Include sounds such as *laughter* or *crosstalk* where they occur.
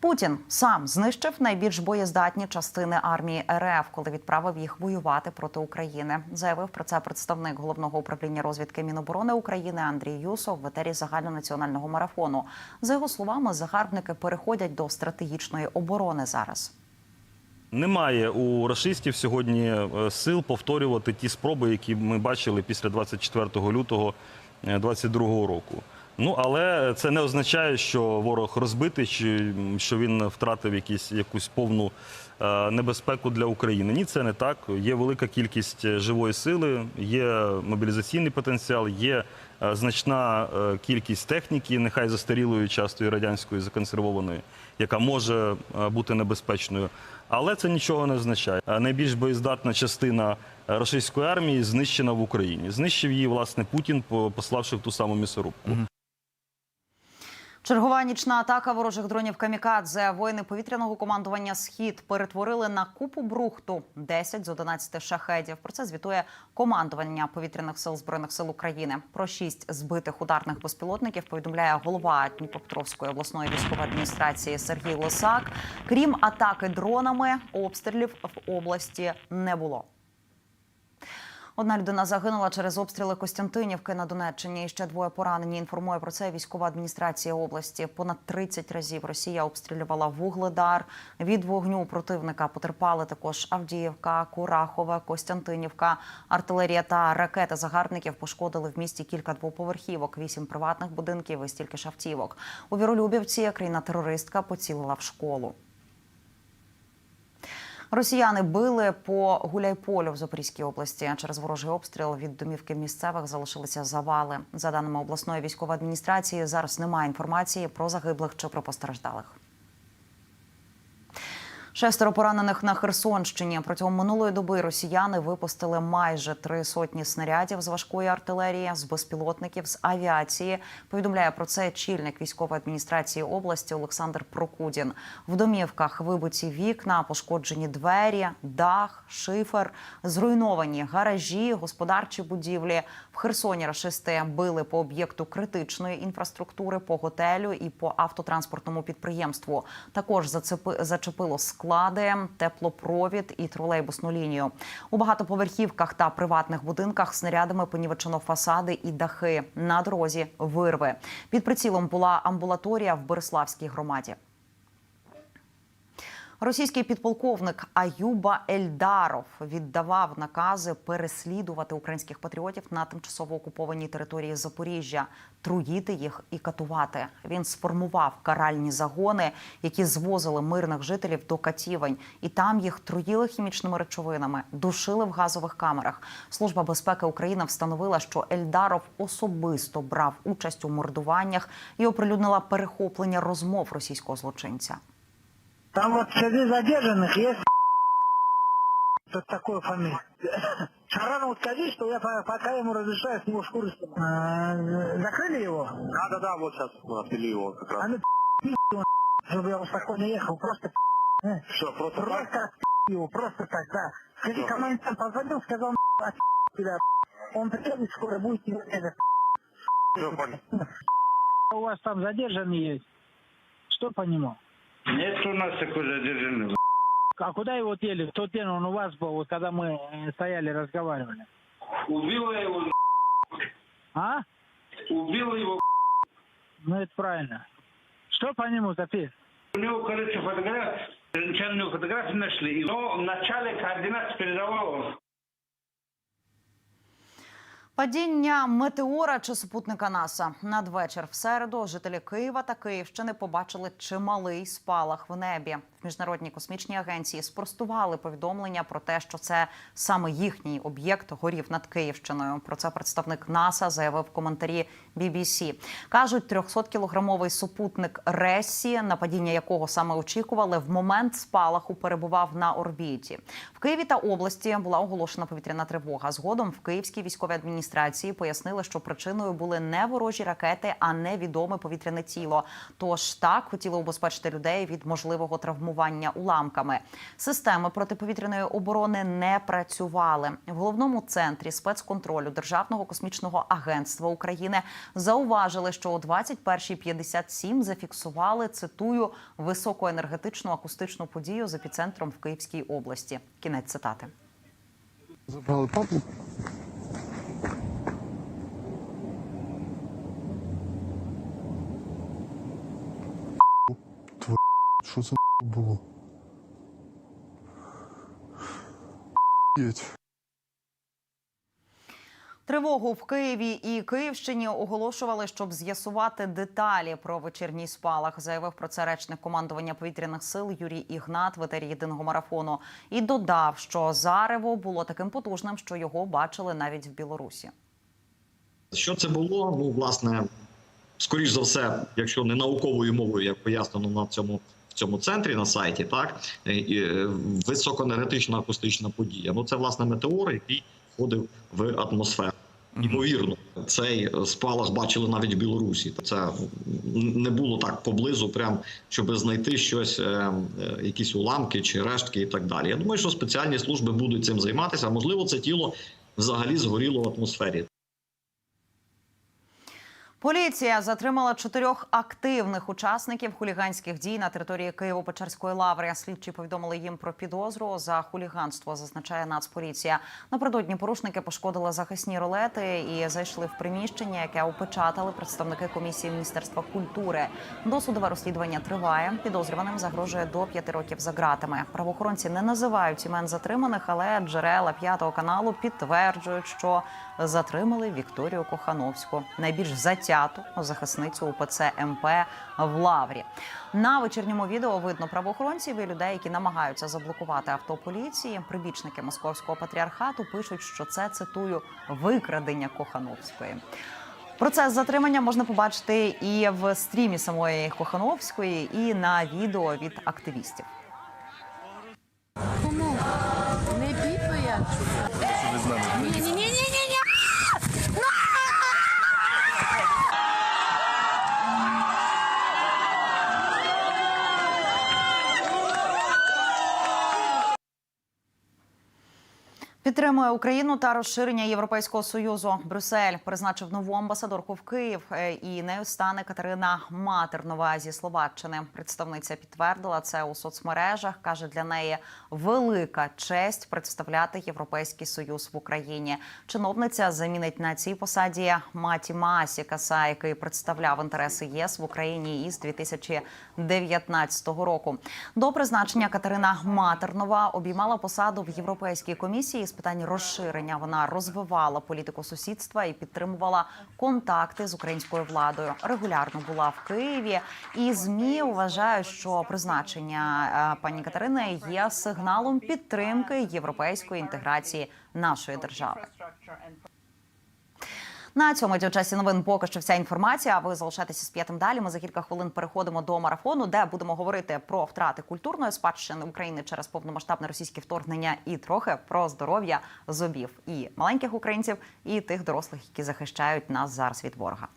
Путін сам знищив найбільш боєздатні частини армії РФ, коли відправив їх воювати проти України. Заявив про це представник головного управління розвідки Міноборони України Андрій Юсов в етері загальнонаціонального марафону. За його словами, загарбники переходять до стратегічної оборони зараз. Немає у рашистів сьогодні е, сил повторювати ті спроби, які ми бачили після 24 лютого 2022 року. Ну але це не означає, що ворог розбитий, чи що він втратив якісь якусь повну е, небезпеку для України. Ні, це не так. Є велика кількість живої сили, є мобілізаційний потенціал, є е, значна е, кількість техніки, нехай застарілої, часто і радянської законсервованої, яка може е, бути небезпечною. Але це нічого не означає. Е, Найбільш боєздатна частина е, російської армії знищена в Україні. Знищив її власне Путін, по- пославши в ту саму місорубку. Чергова нічна атака ворожих дронів камікадзе. Воїни повітряного командування Схід перетворили на купу брухту 10 з 11 шахедів. Про це звітує командування повітряних сил збройних сил України. Про шість збитих ударних безпілотників повідомляє голова Дніпропетровської обласної військової адміністрації Сергій Лисак. Крім атаки дронами, обстрілів в області не було. Одна людина загинула через обстріли Костянтинівки на Донеччині. І ще двоє поранені. Інформує про це військова адміністрація області. Понад 30 разів Росія обстрілювала вугледар. Від вогню противника потерпали також Авдіївка, Курахове, Костянтинівка. Артилерія та ракети загарбників пошкодили в місті кілька двоповерхівок, вісім приватних будинків і стільки ж автівок. У Віролюбівці країна терористка поцілила в школу. Росіяни били по Гуляйполю в Запорізькій області. Через ворожий обстріл від домівки місцевих залишилися завали. За даними обласної військової адміністрації, зараз немає інформації про загиблих чи про постраждалих. Шестеро поранених на Херсонщині. Протягом минулої доби росіяни випустили майже три сотні снарядів з важкої артилерії, з безпілотників, з авіації. Повідомляє про це чільник військової адміністрації області Олександр Прокудін. В домівках вибиті вікна, пошкоджені двері, дах, шифер, зруйновані гаражі, господарчі будівлі. В Херсоні рашисти били по об'єкту критичної інфраструктури, по готелю і по автотранспортному підприємству. Також зачепило склади, теплопровід і тролейбусну лінію. У багатоповерхівках та приватних будинках снарядами понівечено фасади і дахи. На дорозі вирви. Під прицілом була амбулаторія в Бориславській громаді. Російський підполковник Аюба Ельдаров віддавав накази переслідувати українських патріотів на тимчасово окупованій території Запоріжжя, труїти їх і катувати. Він сформував каральні загони, які звозили мирних жителів до катівень, і там їх труїли хімічними речовинами, душили в газових камерах. Служба безпеки України встановила, що Ельдаров особисто брав участь у мордуваннях і оприлюднила перехоплення розмов російського злочинця. Там вот среди задержанных есть *laughs* тут такой фамилия. *laughs* Шарану скажи, что я по- пока ему разрешаю с него шкуру снимать. А, Закрыли его? Да, да, да, вот сейчас отвели его как раз. А ну его, чтобы я спокойно ехал. Просто пи***, э. Что, просто? Просто его, просто так, да. Скажи, Ага. командант позвонил, сказал, «А, тебя, он приедет скоро, будет тебе это. Всё, понял. *laughs* У вас там задержанный есть. Что по нему? Нет у нас такой задержанный. А куда его дели? В тот день он у вас был, вот когда мы э, стояли, разговаривали. Убила его, А? убила его. Ну, это правильно. Что по нему запись? У него, короче, фотография, изначальную фотографию нашли. Но в начале координат передавал Падіння метеора чи супутника НАСА надвечір в середу жителі Києва та Київщини побачили чималий спалах в небі. В міжнародній космічній агенції спростували повідомлення про те, що це саме їхній об'єкт горів над Київщиною. Про це представник НАСА заявив в коментарі BBC. кажуть, 300-кілограмовий супутник Ресі, на падіння якого саме очікували, в момент спалаху перебував на орбіті. В Києві та області була оголошена повітряна тривога. Згодом в Київській військовій адміністрації адміністрації пояснили, що причиною були не ворожі ракети, а невідоме повітряне тіло. Тож так хотіли убезпечити людей від можливого травмування уламками. Системи протиповітряної оборони не працювали. В головному центрі спецконтролю Державного космічного агентства України зауважили, що о 21.57 зафіксували цитую високоенергетичну акустичну подію з епіцентром в Київській області. Кінець цитати. Забрали папу. Тво... Що це було? Тривогу в Києві і Київщині оголошували, щоб з'ясувати деталі про вечірній спалах. Заявив про це речник командування повітряних сил Юрій Ігнат в етері єдиного марафону і додав, що зарево було таким потужним, що його бачили навіть в Білорусі. Що це було? Ну, власне, скоріш за все, якщо не науковою мовою, як пояснено на цьому в цьому центрі на сайті, так е, і, е, високоенергетична акустична подія. Ну, це власне метеор, який входив в атмосферу. Ймовірно, цей спалах бачили навіть в Білорусі. Це не було так поблизу, прям щоб знайти щось, е, якісь уламки чи рештки і так далі. Я думаю, що спеціальні служби будуть цим займатися. Можливо, це тіло взагалі згоріло в атмосфері. Поліція затримала чотирьох активних учасників хуліганських дій на території Києво-Печерської лаври. Слідчі повідомили їм про підозру за хуліганство. Зазначає Нацполіція. Напередодні порушники пошкодили захисні ролети і зайшли в приміщення, яке опечатали представники комісії міністерства культури. Досудове розслідування триває. Підозрюваним загрожує до п'яти років за ґратами. Правоохоронці не називають імен затриманих, але джерела п'ятого каналу підтверджують, що затримали Вікторію Кохановську, найбільш затяту захисницю УПЦ МП в Лаврі. На вечірньому відео видно правоохоронців і людей, які намагаються заблокувати авто поліції. Прибічники московського патріархату пишуть, що це цитую викрадення Кохановської. Процес затримання можна побачити і в стрімі самої Кохановської, і на відео від активістів. Підтримує Україну та розширення Європейського союзу. Брюссель призначив нову амбасадорку в Київ, е, і нею стане Катерина Матернова зі Словаччини. Представниця підтвердила це у соцмережах. каже, для неї велика честь представляти Європейський союз в Україні. Чиновниця замінить на цій посаді Маті Масікаса, який представляв інтереси ЄС в Україні із 2019 року. До призначення Катерина Матернова обіймала посаду в Європейській комісії з питань розширення. Вона розвивала політику сусідства і підтримувала контакти з українською владою. Регулярно була в Києві, і змі вважають, що призначення е, пані Катерини є сигналом підтримки європейської інтеграції нашої держави. На цьому у часі новин поки що вся інформація. Ви залишайтеся з п'ятим далі. Ми за кілька хвилин переходимо до марафону, де будемо говорити про втрати культурної спадщини України через повномасштабне російське вторгнення і трохи про здоров'я зубів і маленьких українців, і тих дорослих, які захищають нас зараз від ворога.